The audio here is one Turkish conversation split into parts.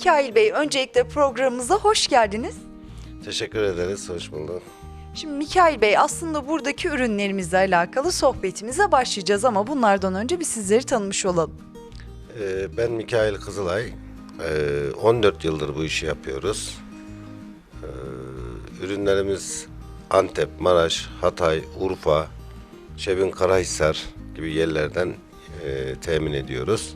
Mikail Bey öncelikle programımıza hoş geldiniz. Teşekkür ederiz, hoş bulduk. Şimdi Mikail Bey aslında buradaki ürünlerimizle alakalı sohbetimize başlayacağız ama bunlardan önce bir sizleri tanımış olalım. Ee, ben Mikail Kızılay. Ee, 14 yıldır bu işi yapıyoruz. Ee, ürünlerimiz Antep, Maraş, Hatay, Urfa, Şebin Karahisar gibi yerlerden e, temin ediyoruz.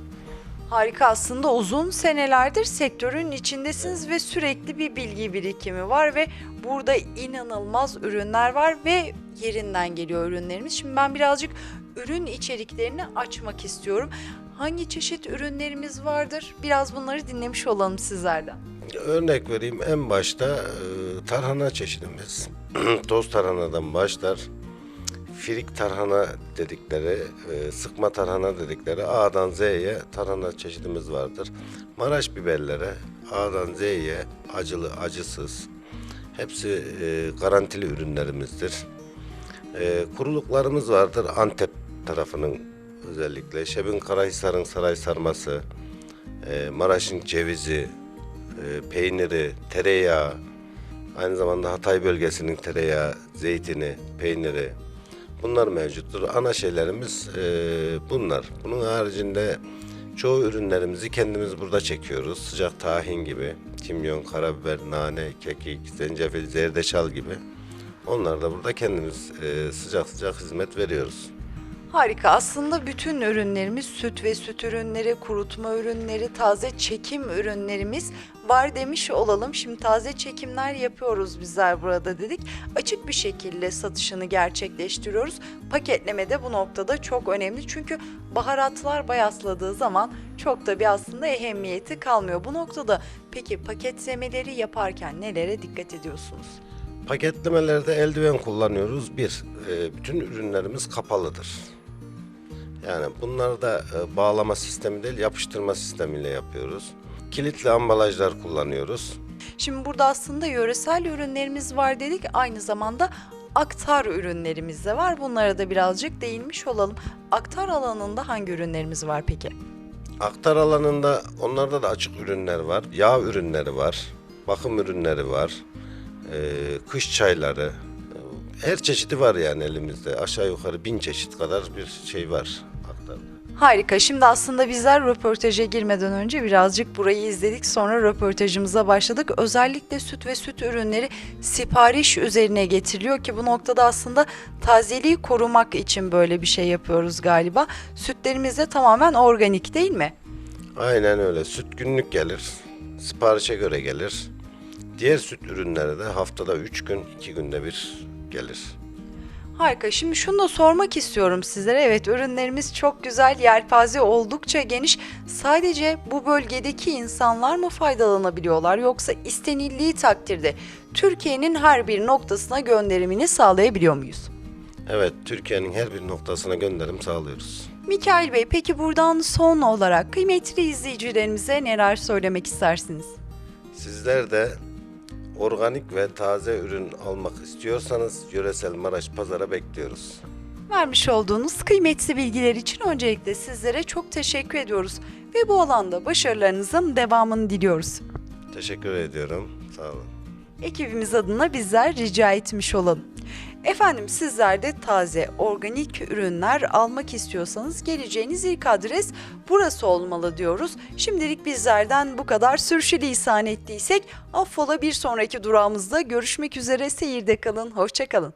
Harika aslında uzun senelerdir sektörün içindesiniz ve sürekli bir bilgi birikimi var ve burada inanılmaz ürünler var ve yerinden geliyor ürünlerimiz. Şimdi ben birazcık ürün içeriklerini açmak istiyorum. Hangi çeşit ürünlerimiz vardır? Biraz bunları dinlemiş olalım sizlerden. Örnek vereyim en başta e, tarhana çeşidimiz. Toz tarhanadan başlar. Firik tarhana dedikleri, e, sıkma tarhana dedikleri A'dan Z'ye tarhana çeşidimiz vardır. Maraş biberleri A'dan Z'ye acılı, acısız. Hepsi e, garantili ürünlerimizdir. E, kuruluklarımız vardır Antep tarafının özellikle. Şebin Karahisar'ın saray sarması, e, Maraş'ın cevizi, e, peyniri, tereyağı, aynı zamanda Hatay bölgesinin tereyağı, zeytini, peyniri bunlar mevcuttur. Ana şeylerimiz e, bunlar. Bunun haricinde çoğu ürünlerimizi kendimiz burada çekiyoruz. Sıcak tahin gibi, kimyon, karabiber, nane, kekik, zencefil, zerdeçal gibi. Onlar da burada kendimiz e, sıcak sıcak hizmet veriyoruz. Harika. Aslında bütün ürünlerimiz süt ve süt ürünleri, kurutma ürünleri, taze çekim ürünlerimiz var demiş olalım. Şimdi taze çekimler yapıyoruz bizler burada dedik. Açık bir şekilde satışını gerçekleştiriyoruz. Paketleme de bu noktada çok önemli. Çünkü baharatlar bayatladığı zaman çok da bir aslında ehemmiyeti kalmıyor. Bu noktada peki paketlemeleri yaparken nelere dikkat ediyorsunuz? Paketlemelerde eldiven kullanıyoruz. Bir, e, bütün ürünlerimiz kapalıdır. Yani bunlar da e, bağlama sistemi değil, yapıştırma sistemiyle yapıyoruz. Kilitli ambalajlar kullanıyoruz. Şimdi burada aslında yöresel ürünlerimiz var dedik. Aynı zamanda aktar ürünlerimiz de var. Bunlara da birazcık değinmiş olalım. Aktar alanında hangi ürünlerimiz var peki? Aktar alanında onlarda da açık ürünler var. Yağ ürünleri var. Bakım ürünleri var. e, kış çayları. e, Her çeşidi var yani elimizde. Aşağı yukarı bin çeşit kadar bir şey var. Harika. Şimdi aslında bizler röportaja girmeden önce birazcık burayı izledik. Sonra röportajımıza başladık. Özellikle süt ve süt ürünleri sipariş üzerine getiriliyor ki bu noktada aslında tazeliği korumak için böyle bir şey yapıyoruz galiba. Sütlerimiz de tamamen organik değil mi? Aynen öyle. Süt günlük gelir. Siparişe göre gelir. Diğer süt ürünleri de haftada 3 gün, 2 günde bir gelir. Harika. Şimdi şunu da sormak istiyorum sizlere. Evet ürünlerimiz çok güzel, yelpaze oldukça geniş. Sadece bu bölgedeki insanlar mı faydalanabiliyorlar yoksa istenildiği takdirde Türkiye'nin her bir noktasına gönderimini sağlayabiliyor muyuz? Evet, Türkiye'nin her bir noktasına gönderim sağlıyoruz. Mikail Bey peki buradan son olarak kıymetli izleyicilerimize neler söylemek istersiniz? Sizler de organik ve taze ürün almak istiyorsanız yöresel Maraş pazara bekliyoruz. Vermiş olduğunuz kıymetli bilgiler için öncelikle sizlere çok teşekkür ediyoruz ve bu alanda başarılarınızın devamını diliyoruz. Teşekkür ediyorum. Sağ olun. ekibimiz adına bizler rica etmiş olalım. Efendim sizler de taze organik ürünler almak istiyorsanız geleceğiniz ilk adres burası olmalı diyoruz. Şimdilik bizlerden bu kadar sürçülisan ettiysek affola bir sonraki durağımızda görüşmek üzere seyirde kalın, hoşçakalın.